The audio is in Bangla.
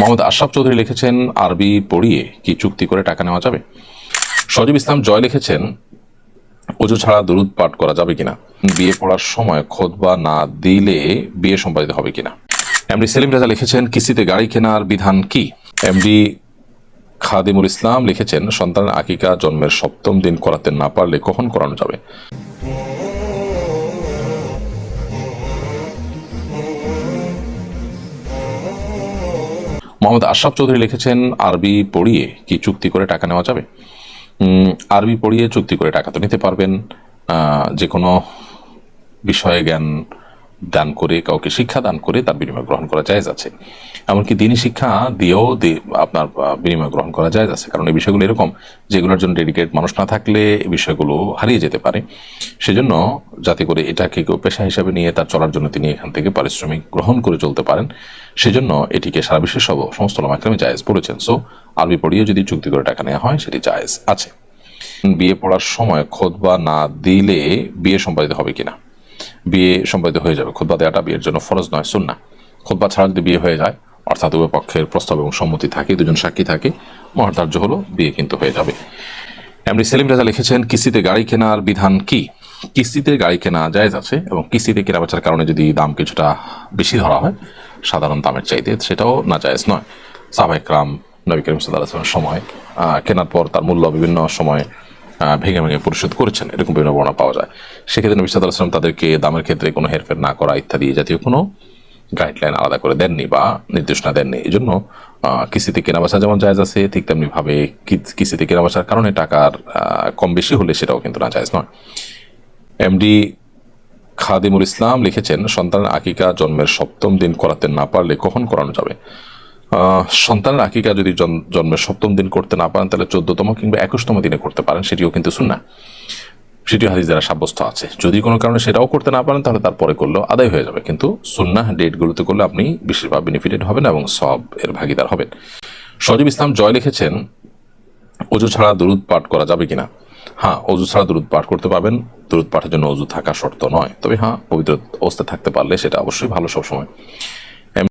মোহাম্মদ আশরাফ চৌধুরী লিখেছেন, আরবি পড়িয়ে কি চুক্তি করে টাকা নেওয়া যাবে? সজীব ইসলাম জয় লিখেছেন অজু ছাড়া দরুদ পাঠ করা যাবে কিনা? বিয়ে পড়ার সময় খোদবা না দিলে বিয়ে সম্পাদিত হবে কিনা? এমডি সেলিম রাজা লিখেছেন, কিস্তিতে গাড়ি কেনার বিধান কি? এমডি খাদিমুল ইসলাম লিখেছেন, সন্তানের আকিকা জন্মের সপ্তম দিন করাতে না পারলে কখন করানো যাবে? মোহাম্মদ আশরাফ চৌধুরী লিখেছেন, আরবি পড়িয়ে কি চুক্তি করে টাকা নেওয়া যাবে? আরবি পড়িয়ে চুক্তি করে টাকা তো নিতে পারবেন। যে কোনো বিষয়ে জ্ঞান দান করে, কাউকে শিক্ষা দান করে তার বিনিময় গ্রহণ করা জায়েজ আছে। এমনকি দিনই শিক্ষা দিয়েও আপনার বিনিময় গ্রহণ করা জায়েজ আছে। কারণ এই বিষয়গুলো এরকম যেগুলোর জন্য ডেডিকেট মানুষ না থাকলে এই বিষয়গুলো হারিয়ে যেতে পারে। সেজন্য যাতে করে এটাকে কেউ পেশা হিসাবে নিয়ে তার চলার জন্য তিনি এখান থেকে পারিশ্রমিক গ্রহণ করে চলতে পারেন। সেজন্য এটিকে সারা বিশ্বের সব, সমস্ত লামাক্রমে জায়েজ পড়েছেন সো, আরবি পড়িয়ে যদি চুক্তি করে টাকা নেওয়া হয়, সেটি জায়েজ আছে। বিয়ে পড়ার সময় খোদবা না দিলে বিয়ে সম্পাদিত হবে কিনা? বিয়ে সম্পাদিত হয়ে যাবে। খোদবা দেওয়াটা বিয়ের জন্য ফরজ নয় সুন্না খোদবা ছাড়া যদি বিয়ে হয়ে যায়, অর্থাৎ উভয় পক্ষের প্রস্তাব এবং সম্মতি থাকে, দুজন সাক্ষী থাকে মহার্ধার্য হলো বিয়ে কিন্তু হয়ে যাবে। এমনি সেলিম রাজা লিখেছেন, কিস্তিতে গাড়ি কেনার বিধান কি? কিস্তিতে গাড়ি কেনা জায়েজ আছে এবং কিস্তিতে কেনা বেচার কারণে যদি দাম কিছুটা বেশি ধরা হয়, সাধারণ দামের চাইতে সেটাও না জায়েজ নয়। সাবেক রাম নবী করিম সাল্লাহ সময় কেনার পর তার মূল্য বিভিন্ন সময় ভেঙে ভেঙে পরিশোধ করেছেন। এরকম বিভিন্ন বর্ণনা পাওয়া যায়। সেক্ষেত্রে নবী সাল্লাহ আসলাম তাদেরকে দামের ক্ষেত্রে কোনো হেরফের না করা ইত্যাদি জাতীয় কোনো গাইডলাইন আলাদা করে দেননি বা নির্দেশনা দেননি। এই জন্য কিস্তিতে কেনা বেচা যেমন জায়জ আছে, ঠিক তেমনি ভাবে কি- কিস্তিতে কেনা বেচার কারণে টাকার কম বেশি হলে সেটাও কিন্তু না জায়জ নয়। এমডি খাদিমুল ইসলাম লিখেছেন, সন্তানের আকিকা জন্মের সপ্তম দিন করাতে না পারলে কখন করানো যাবে? সন্তানের আকিকা যদি জন- জন্মের সপ্তম দিন করতে না পারেন, তাহলে চোদ্দতম কিংবা একুশতম দিনে করতে পারেন, সেটিও কিন্তু শুননা সেটি হাদিস দ্বারা সাব্যস্ত আছে। যদি কোনো কারণে সেটাও করতে না পারেন, তাহলে তারপরে করলেও আদায় হয়ে যাবে। কিন্তু সুন্না ডেটগুলোতে করলে আপনি বিশেষভাবে বেনিফিটেড হবেন এবং সব এর ভাগিদার হবেন। সজীব ইসলাম জয় লিখেছেন অজু ছাড়া দরুদ পাঠ করা যাবে কিনা? হ্যাঁ অজু ছাড়া দরুদ পাঠ করতে পারবেন। দরুদ পাঠের জন্য অজু থাকা শর্ত নয়। তবে হ্যাঁ পবিত্র অবস্থায় থাকতে পারলে সেটা অবশ্যই ভালো সবসময়।